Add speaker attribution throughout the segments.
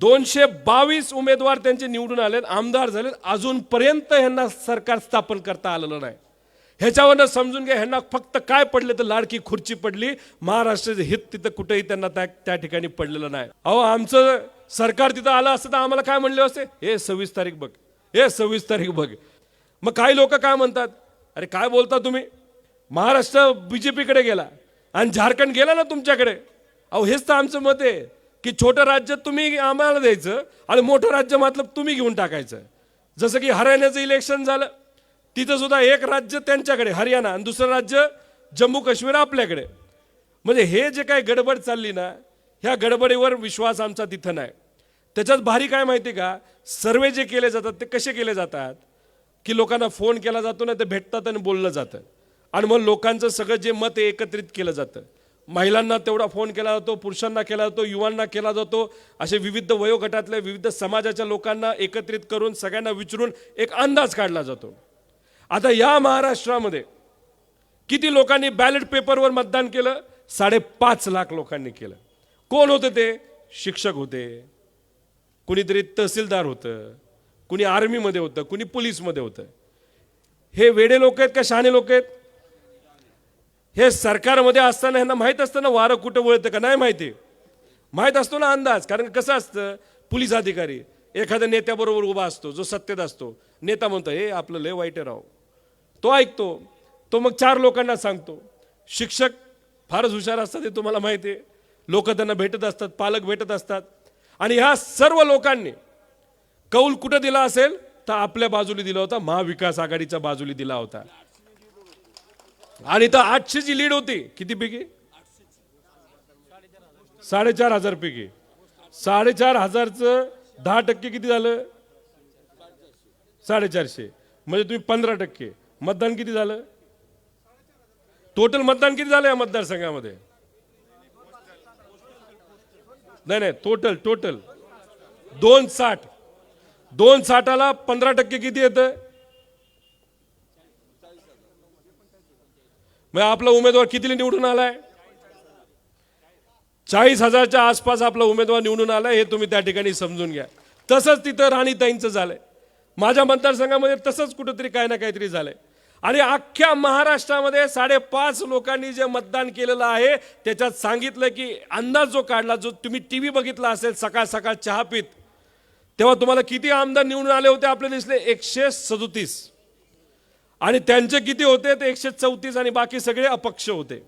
Speaker 1: दोनशे बावीस उमेदवार त्यांचे निवडून आलेत आमदार झालेत. अजूनपर्यंत ह्यांना सरकार स्थापन करता आलेलं नाही. ह्याच्यावरनं समजून घ्या ह्यांना फक्त काय पडले तर लाडकी खुर्ची पडली. महाराष्ट्राचे हित तिथं कुठेही त्यांना त्या त्या ठिकाणी पडलेलं नाही. अहो आमचं सरकार तिथं आलं असतं तर आम्हाला काय म्हणले असते हे सव्वीस तारीख बघ. हे सव्वीस तारीख बघ. मग काही लोक काय म्हणतात? अरे काय बोलता तुम्ही? महाराष्ट्र बीजेपीकडे गेला आणि झारखंड गेला ना तुमच्याकडे? अहो हेच तर आमचं मत आहे. की छोटं राज्य तुम्ही आम्हाला द्यायचं आणि मोठं राज्य मतलब तुम्ही घेऊन टाकायचं. जसं की हरियाणाचं इलेक्शन झालं तिथं सुद्धा एक राज्य त्यांच्याकडे हरियाणा आणि दुसरं राज्य जम्मू काश्मीर आपल्याकडे. म्हणजे हे जे काही गडबड चालली ना ह्या गडबडीवर विश्वास आमचा तिथं नाही. त्याच्यात भारी काय माहिती का? सर्वे जे केले जातात ते कसे केले जातात? की लोकांना फोन केला जातो ना ते भेटतात आणि बोललं जातं. आणि मग लोकांचं सगळं जे मत एकत्रित केलं जातं. महिलांना तेवढा फोन केला जातो पुरुषांना केला जातो युवांना केला जातो. असे विविध वयोगटातल्या विविध समाजाच्या लोकांना एकत्रित करून सगळ्यांना विचारून एक अंदाज काढला जातो. आता या महाराष्ट्रामध्ये किती लोकांनी बॅलेट पेपरवर मतदान केलं? साडेपाच लाख लोकांनी केलं. कोण होते ते? शिक्षक होते. कुणीतरी तहसीलदार होतं. कुणी आर्मीमध्ये होतं कुणी पोलीसमध्ये होतं. हे वेडे लोक आहेत का शहाणे लोक आहेत? हे सरकारमध्ये असताना ह्यांना माहीत असतं ना वारं कुठं वळतं का? नाही माहिती. माहीत असतो ना अंदाज. कारण कसं असतं? पोलीस अधिकारी एखाद्या नेत्याबरोबर उभा असतो जो सत्तेत असतो. नेता म्हणतो हे आपलं लय वाईट आहे राव. तो ऐकतो. तो मग चार लोकांना सांगतो. शिक्षक फारच हुशार असतात हे तुम्हाला माहिती आहे. लोक त्यांना भेटत असतात पालक भेटत असतात. आणि ह्या सर्व लोकांनी कौल कुठं दिला असेल? तर आपल्या बाजूला दिला होता महाविकास आघाडीच्या बाजूला दिला होता. आणि तर आठशेची लीड होती. किती पैकी साडेचार हजार पैकी साडेचार हजारचं दहा टक्के किती झालं? साडेचारशे. म्हणजे तुम्ही पंधरा टक्के. मतदान किती झालं? टोटल मतदान किती झालं या मतदारसंघामध्ये? नाही नाही टोटल टोटल दोन साठ. दोन साठाला पंधरा टक्के किती येतं? मग आपला उमेदवार कितीला निवडून आलाय? चाळीस हजारच्या आसपास आपला उमेदवार निवडून आलाय हे तुम्ही त्या ठिकाणी समजून घ्या. तसंच तिथं राणीताईंचं झालंय. माझ्या मतदारसंघामध्ये तसंच कुठंतरी काही ना काहीतरी झालंय. आणि अख्ख्या महाराष्ट्रामध्ये साडेपाच लोकांनी जे मतदान केलेलं आहे त्याच्यात सांगितलं की अंदाज जो काढला जो तुम्ही टी व्ही बघितला असेल सकाळ सकाळ चहा पीत तेव्हा तुम्हाला किती आमदार निवडून आले होते आपले दिसले एकशे सदोतीस. आणि त्यांचे किती होते? ते एकशे चौतीस आणि बाकी सगळे अपक्ष होते.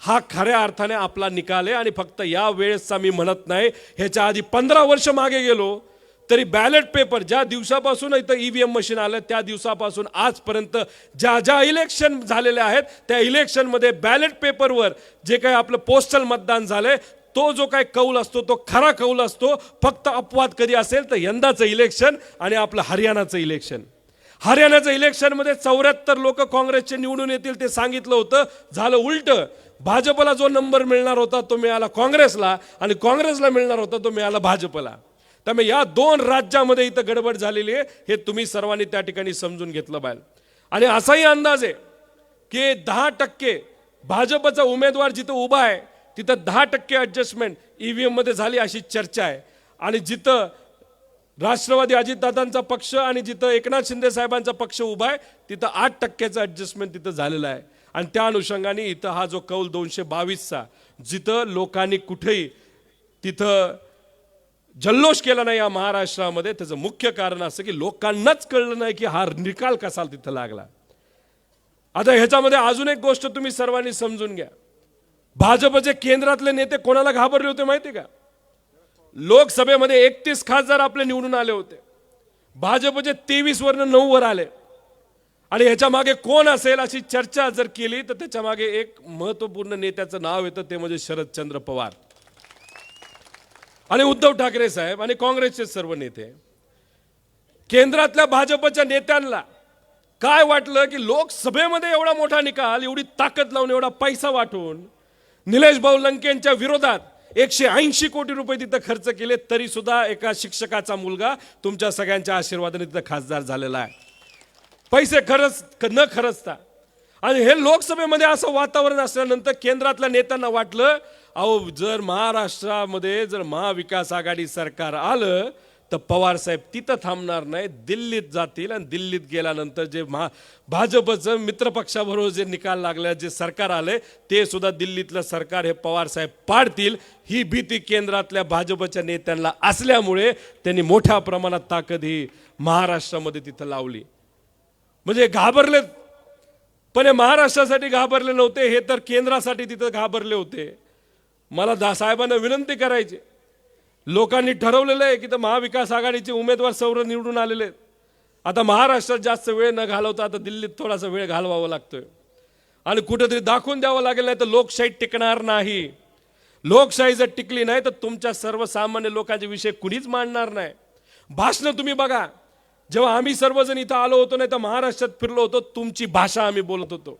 Speaker 1: हा खऱ्या अर्थाने आपला निकाल आहे आणि फक्त या वेळेसचा मी म्हणत नाही. ह्याच्या आधी पंधरा वर्ष मागे गेलो तरी बॅलेट पेपर ज्या दिवसापासून इथं ई व्ही एम मशीन आलं त्या दिवसापासून आजपर्यंत ज्या ज्या इलेक्शन झालेल्या आहेत त्या इलेक्शनमध्ये बॅलेट पेपरवर जे काही आपलं पोस्टल मतदान झालंय तो जो काही कौल असतो तो खरा कौल असतो. फक्त अपवाद कधी असेल तर यंदाचं इलेक्शन आणि आपलं हरियाणाचं इलेक्शन हरियाणाचं इलेक्शनमध्ये चौऱ्याहत्तर लोक काँग्रेसचे निवडून येतील ते सांगितलं होतं. झालं उलट. भाजपला जो नंबर मिळणार होता तो मिळाला काँग्रेसला आणि काँग्रेसला मिळणार होता तो मिळाला भाजपला. त्यामुळे या दोन राज्यामध्ये इथं गडबड झालेली आहे हे तुम्ही सर्वांनी त्या ठिकाणी समजून घेतलं पाहिजे. आणि असाही अंदाज आहे की दहा टक्के भाजपचा उमेदवार जिथं उभा आहे तिथं दहा टक्के ॲडजस्टमेंट ई व्ही एममध्ये झाली अशी चर्चा आहे. आणि जिथं राष्ट्रवादी अजितदादांचा पक्ष आणि जिथं एकनाथ शिंदे साहेबांचा पक्ष उभा आहे तिथं आठ टक्क्याचं ॲडजस्टमेंट तिथं झालेलं आहे. आणि त्या अनुषंगाने इथं हा जो कौल दोनशे बावीसचा जिथं लोकांनी कुठेही तिथं जल्लोष केला नाही या महाराष्ट्रामध्ये त्याचं मुख्य कारण असं की लोकांनाच कळलं नाही की हा निकाल कसा तिथं लागला. आता ह्याच्यामध्ये अजून एक गोष्ट तुम्ही सर्वांनी समजून घ्या. भाजपचे केंद्रातले नेते कोणाला घाबरले होते माहिती का? लोकसभेमध्ये एकतीस खासदार आपले निवडून आले होते. भाजपचे तेवीस वरनं नऊ वर आले. आणि ह्याच्या मागे कोण असेल अशी चर्चा जर केली तर त्याच्यामागे एक महत्त्वपूर्ण नेत्याचं नाव येतं ते म्हणजे शरदचंद्र पवार. आणि उद्धव ठाकरे साहेब आणि काँग्रेसचे सर्व नेते. केंद्रातल्या भाजपच्या नेत्यांना काय वाटलं की लोकसभेमध्ये एवढा मोठा निकाल एवढी ताकद लावून एवढा पैसा वाटून निलेश भाऊ लंकेंच्या विरोधात एकशे ऐंशी कोटी रुपये तिथं खर्च केले तरी सुद्धा एका शिक्षकाचा मुलगा तुमच्या सगळ्यांच्या आशीर्वादाने तिथं खासदार झालेला आहे. पैसे खरच न खरचता. आणि हे लोकसभेमध्ये असं वातावरण असल्यानंतर केंद्रातल्या नेत्यांना वाटलं अहो जर महाराष्ट्रामध्ये जर महाविकास आघाडी सरकार आलं तर पवार साहेब तिथं थांबणार नाही दिल्लीत जातील आणि दिल्लीत गेल्यानंतर जे महा भाजपचं मित्रपक्षाबरोबर जे निकाल लागले जे सरकार आले ते सुद्धा दिल्लीतलं सरकार हे पवारसाहेब पाडतील. ही भीती केंद्रातल्या भाजपच्या नेत्यांना असल्यामुळे त्यांनी मोठ्या प्रमाणात ताकद ही महाराष्ट्रामध्ये तिथं लावली. म्हणजे घाबरलेत पण हे महाराष्ट्रासाठी घाबरले नव्हते हे तर केंद्रासाठी तिथं घाबरले होते. मला दा साहेबांना विनंती करायची लोकांनी ठरवलेलं आहे की तर महाविकास आघाडीचे उमेदवार सौर निवडून आलेले आहेत. आता महाराष्ट्रात जास्त वेळ न घालवता आता दिल्लीत थोडासा वेळ घालवावा लागतोय. आणि कुठेतरी दाखवून द्यावं लागेल नाही तर लोकशाही टिकणार नाही. लोकशाही जर टिकली नाही तर तुमच्या सर्वसामान्य लोकांचे विषय कुणीच मांडणार नाही. भाषणं तुम्ही बघा. जेव्हा आम्ही सर्वजण इथं आलो होतो नाही तर महाराष्ट्रात फिरलो होतो तुमची भाषा आम्ही बोलत होतो.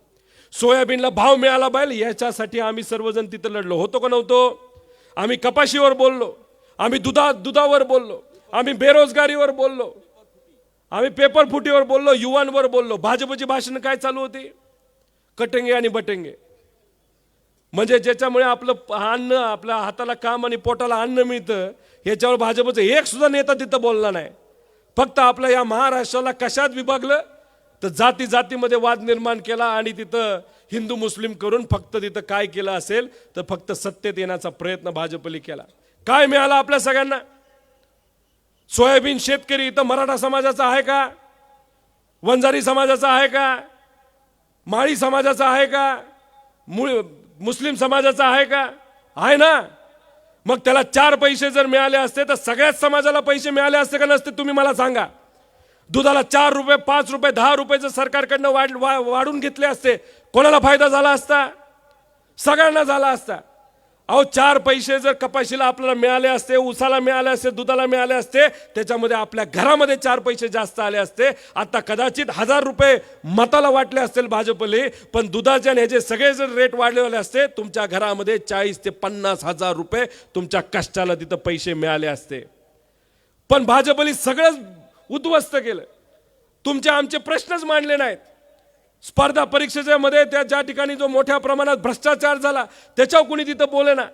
Speaker 1: सोयाबीनला भाव मिळाला पाहिजे याच्यासाठी आम्ही सर्वजण तिथं लढलो. होतो का नव्हतो? आम्ही कपाशीवर बोललो. आम्ही दुधा दुधावर बोललो. आम्ही बेरोजगारीवर बोललो. आम्ही पेपर फुटीवर बोललो युवांवर बोललो. भाजपची भाषण काय चालू होती? कटंगे आणि बटंगे. म्हणजे ज्याच्यामुळे आपलं अन्न आपल्या हाताला काम आणि पोटाला अन्न मिळतं याच्यावर भाजपचं एक सुद्धा नेता तिथं बोलला नाही. फक्त आपल्या या महाराष्ट्राला कशात विभागलं? तर जाती जातीमध्ये वाद निर्माण केला आणि तिथं हिंदू मुस्लिम करून फक्त तिथं काय केलं असेल तर फक्त सत्तेत येण्याचा प्रयत्न भाजपने केला. काय मिळालं आपल्या सगळ्यांना? सोयाबीन शेतकरी इथं मराठा समाजाचा आहे का? वंजारी समाजाचा आहे का? माळी समाजाचा आहे का? मुस्लिम समाजाचा आहे का? आहे ना? मग त्याला चार पैसे जर मिळाले असते तर सगळ्याच समाजाला पैसे मिळाले असते का नसते तुम्ही मला सांगा. दुधाला चार रुपये पाच रुपये दहा रुपये जर सरकारकडनं वाढ वा- वाढून घेतले असते कोणाला फायदा झाला असता? सगळ्यांना झाला असता. अहो चार पैसे जर कपाशीला आपल्याला मिळाले असते उसाला मिळाले असते दुधाला मिळाले असते त्याच्यामध्ये आपल्या घरामध्ये चार पैसे जास्त आले असते. आता कदाचित हजार रुपये मताला वाटले असतील भाजपले पण दुधाचे आणि ह्याचे सगळे जर रेट वाढलेले असते तुमच्या घरामध्ये चाळीस ते पन्नास हजार रुपये तुमच्या कष्टाला तिथं पैसे मिळाले असते. पण भाजपने सगळंच उद्ध्वस्त केलं. तुमचे आमचे प्रश्नच मांडले नाहीत. स्पर्धा परीक्षेच्या मध्ये त्या ज्या ठिकाणी जो मोठ्या प्रमाणात भ्रष्टाचार झाला त्याच्यावर कुणी तिथं बोले ना.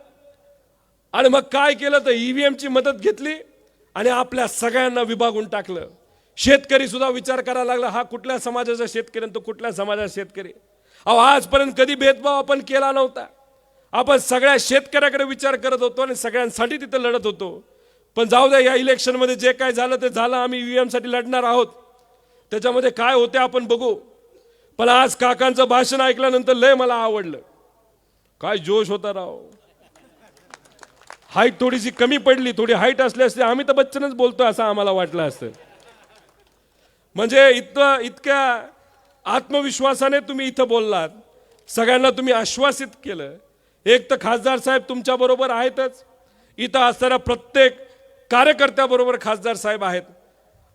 Speaker 1: आणि मग काय केलं तर ईव्हीएमची मदत घेतली आणि आपल्या सगळ्यांना विभागून टाकलं. शेतकरी सुद्धा विचार करायला लागला हा कुठल्या समाजाचा शेतकरी आणि तो कुठल्या समाजाचा शेतकरी? अहो आजपर्यंत कधी भेदभाव आपण केला नव्हता. आपण सगळ्या शेतकऱ्याकडे विचार करत होतो आणि सगळ्यांसाठी तिथं लढत होतो. पण जाऊ द्या या इलेक्शनमध्ये जे काय झालं ते झालं. आम्ही ईव्हीएम एमसाठी लढणार आहोत. त्याच्यामध्ये काय होते आपण बघू. पण आज काकांचं भाषण ऐकल्यानंतर लय मला आवडलं. काय जोश होता राव. हाईट थोडीशी कमी पडली थोडी हाईट असली असते आम्ही तर बच्चनच बोलतो असं आम्हाला वाटलं असतं. म्हणजे इतकं इतक्या आत्मविश्वासाने तुम्ही इथं बोललात सगळ्यांना तुम्ही आश्वासित केलं. एक तर खासदार साहेब तुमच्या बरोबर आहेतच. इथं असणाऱ्या प्रत्येक कार्यकर्त्याबरोबर खासदार साहेब आहेत.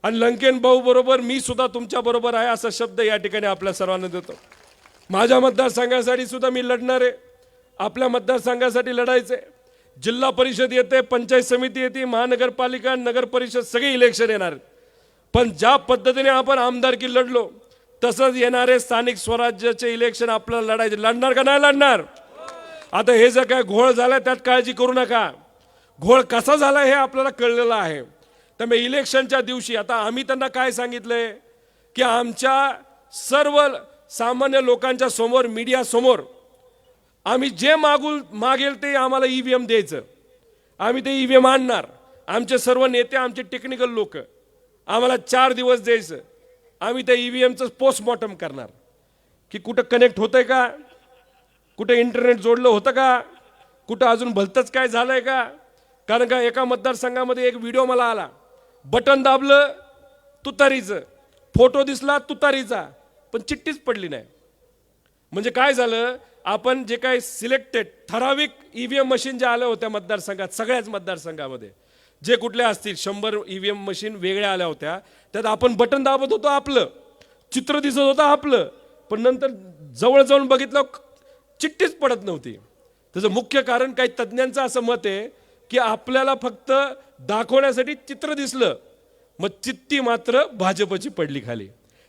Speaker 1: आणि लंकेन भाऊ बरोबर मी सुद्धा तुमच्या बरोबर आहे असा शब्द या ठिकाणी आपल्या सर्वांना देतो. माझ्या मतदारसंघासाठी सुद्धा मी लढणार आहे. आपल्या मतदारसंघासाठी लढायचे जिल्हा परिषद येते पंचायत समिती येते महानगरपालिका नगर परिषद सगळे इलेक्शन येणार. पण ज्या पद्धतीने आपण आमदारकी लढलो तसंच येणारे स्थानिक स्वराज्याचे इलेक्शन आपल्याला लढायचे. लढणार का नाही लढणार? आता हे जर काय घोळ झाला त्यात काळजी करू नका. घोळ कसा झाला हे आपल्याला कळलेलं आहे. त्यामुळे इलेक्शनच्या दिवशी आता आम्ही त्यांना काय सांगितलंय की आमच्या सर्व सामान्य लोकांच्या समोर मीडियासमोर आम्ही जे मागू मागेल ते आम्हाला ई व्ही एम द्यायचं. आम्ही ते ई व्ही एम आणणार. आमचे सर्व नेते आमचे टेक्निकल लोक आम्हाला चार दिवस द्यायचं. आम्ही त्या ई व्ही एमचं पोस्टमॉर्टम करणार. की कुठं कनेक्ट होतं आहे का? कुठं इंटरनेट जोडलं होतं का? कुठं अजून भलतंच काय झालं आहे का? कारण का एका मतदारसंघामध्ये एक व्हिडिओ मला आला. बटन दाबलं तुतारीचं. फोटो दिसला तुतारीचा. पण चिठ्ठीच पडली नाही. म्हणजे काय झालं? आपण जे काही सिलेक्टेड ठराविक ईव्हीएम मशीन ज्या आल्या होत्या मतदारसंघात सगळ्याच मतदारसंघामध्ये जे कुठल्या असतील शंभर ईव्हीएम मशीन वेगळ्या आल्या होत्या त्यात आपण बटन दाबत होतो आपलं. चित्र दिसत होतं आपलं. पण नंतर जवळ जाऊन बघितलं चिठ्ठीच पडत नव्हती. त्याचं मुख्य कारण काही तज्ज्ञांचं असं मत आहे की आपल्याला फक्त दाखवण्यासाठी चित्र दिसलं. मग चित्ती मात्र भाजपची पडली खाली.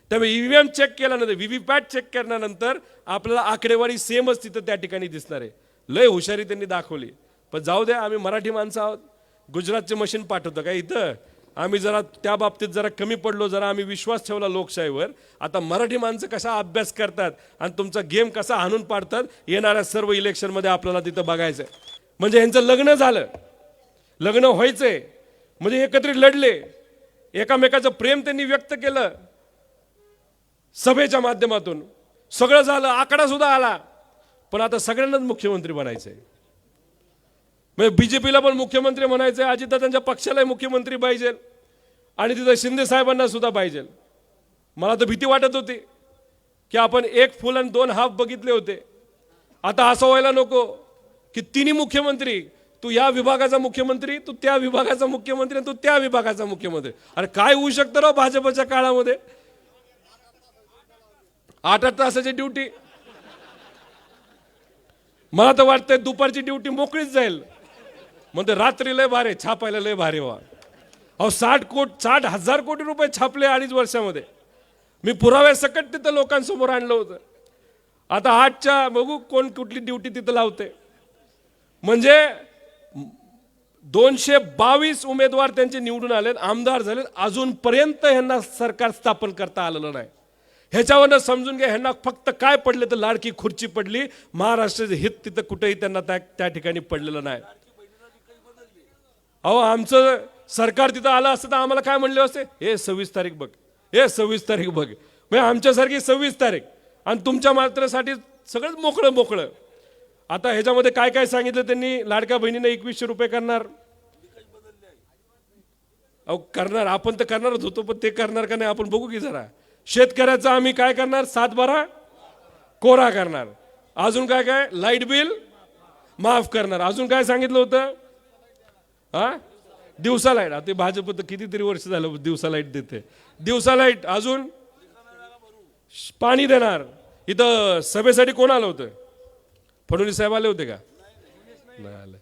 Speaker 1: त्यामुळे ईव्हीएम चेक केल्यानंतर व्हीव्हीपॅट चेक केल्यानंतर आपल्याला आकडेवारी सेमच तिथं त्या ठिकाणी दिसणार आहे. लय हुशारी त्यांनी दाखवली. पण जाऊ द्या आम्ही मराठी माणसं आहोत. गुजरातचे मशीन पाठवतो काय इथं? आम्ही जरा त्या बाबतीत जरा कमी पडलो जरा आम्ही विश्वास ठेवला लोकशाहीवर. आता मराठी माणसं कसा अभ्यास करतात आणि तुमचा गेम कसा हाणून पाडतात येणाऱ्या सर्व इलेक्शनमध्ये आपल्याला तिथं बघायचं आहे. म्हणजे यांचं लग्न झालं. लग्न व्हायचंय म्हणजे एकत्रित लढले. एकामेकाचं प्रेम त्यांनी व्यक्त केलं. सभेच्या माध्यमातून सगळं झालं आकडा सुद्धा आला. पण आता सगळ्यांनाच मुख्यमंत्री बनायचंय. म्हणजे बीजेपीला पण मुख्यमंत्री म्हणायचंय अजितदादांच्या पक्षालाही मुख्यमंत्री पाहिजे. आणि तिथं शिंदे साहेबांना सुद्धा पाहिजे. मला तर भीती वाटत होती की आपण एक फुल आणि दोन हाफ बघितले होते. आता असं व्हायला नको की तिन्ही मुख्यमंत्री तू या विभागाचा मुख्यमंत्री तू त्या विभागाचा मुख्यमंत्री आणि तू त्या विभागाचा मुख्यमंत्री. अरे काय होऊ शकतं राव भाजपच्या काळामध्ये? आठ आठ तासाची ड्युटी. मला तर वाटतंय दुपारची ड्युटी मोकळीच जाईल. म्हणते रात्री लय भारे छापायला लय भारे वा अहो साठ कोट साठ हजार कोटी रुपये छापले अडीच वर्षामध्ये. मी पुराव्यासकट तिथं लोकांसमोर आणलं होतं. आता आठच्या बघू कोण कुठली ड्युटी तिथं लावते. म्हणजे दोनशे बावीस उमेदवार त्यांचे निवडून आलेत आमदार झालेत. अजूनपर्यंत ह्यांना सरकार स्थापन करता आलेलं नाही. ह्याच्यावरनं समजून घ्या ह्यांना फक्त काय पडले तर लाडकी खुर्ची पडली. महाराष्ट्राचे हित तिथं कुठेही त्यांना त्या त्या ठिकाणी पडलेलं नाही. अहो आमचं सरकार तिथं आलं असतं तर आम्हाला काय म्हणले असते हे सव्वीस तारीख बघ. हे सव्वीस तारीख बघ. म्हणजे आमच्यासारखी सव्वीस तारीख. आणि तुमच्या मात्रसाठी सगळंच मोकळं मोकळं आता ह्याच्यामध्ये काय काय सांगितलं त्यांनी? लाडक्या बहिणीने एकवीसशे रुपये करणार. अहो करणार. आपण तर करणारच होतो पण ते करणार का नाही आपण बघू की जरा. शेतकऱ्याचं आम्ही काय करणार? सात बारा? कोरा करणार. अजून काय काय? लाइट बिल माफ करणार. अजून काय सांगितलं होतं? हा दिवसा लाइट. आता ते भाजप तर कितीतरी वर्ष झालं दिवसा लाइट देते. दिवसा लाइट. अजून? पाणी देणार. इथं सभेसाठी कोण आलं होतं? फडणवीस साहेब आले होते का? नाही आले.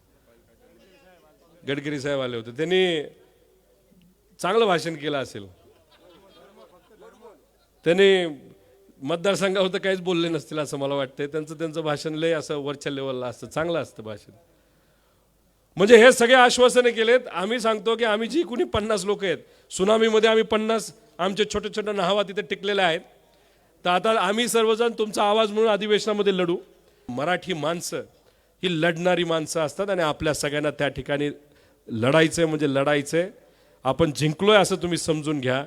Speaker 1: गडकरी साहेब आले होते. त्यांनी चांगलं भाषण केलं असेल. त्यांनी मतदारसंघावर तर काहीच बोलले नसतील असं मला वाटतंय. त्यांचं त्यांचं भाषण लय असं वरच्या लेवलला असतं. चांगलं असतं भाषण. म्हणजे हे सगळे आश्वासने केलेत. आम्ही सांगतो की आम्ही जी कुणी पन्नास लोक आहेत सुनामीमध्ये आम्ही पन्नास आमचे छोटे छोटे नहावा तिथे टिकलेले आहेत. तर आता आम्ही सर्वजण तुमचा आवाज म्हणून अधिवेशनामध्ये लढू. मराठी माणसं ही लढणारी माणसं असतात आणि आपल्या सगळ्यांना त्या ठिकाणी लढायचंय म्हणजे लढायचंय. आपण जिंकलोय असं तुम्ही समजून घ्या.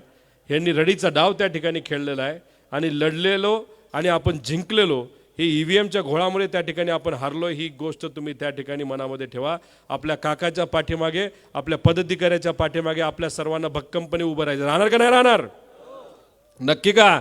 Speaker 1: यांनी रडीचा डाव त्या ठिकाणी खेळलेला आहे आणि लढलेलो आणि आपण जिंकलेलो ही ईव्हीएमच्या घोळामुळे त्या ठिकाणी आपण हारलो ही गोष्ट तुम्ही त्या ठिकाणी मनामध्ये ठेवा. आपल्या काकाच्या पाठीमागे आपल्या पदाधिकाऱ्याच्या पाठीमागे आपल्या सर्वांना भक्कमपणे उभं राहायचं. राहणार का नाही राहणार? नक्की का?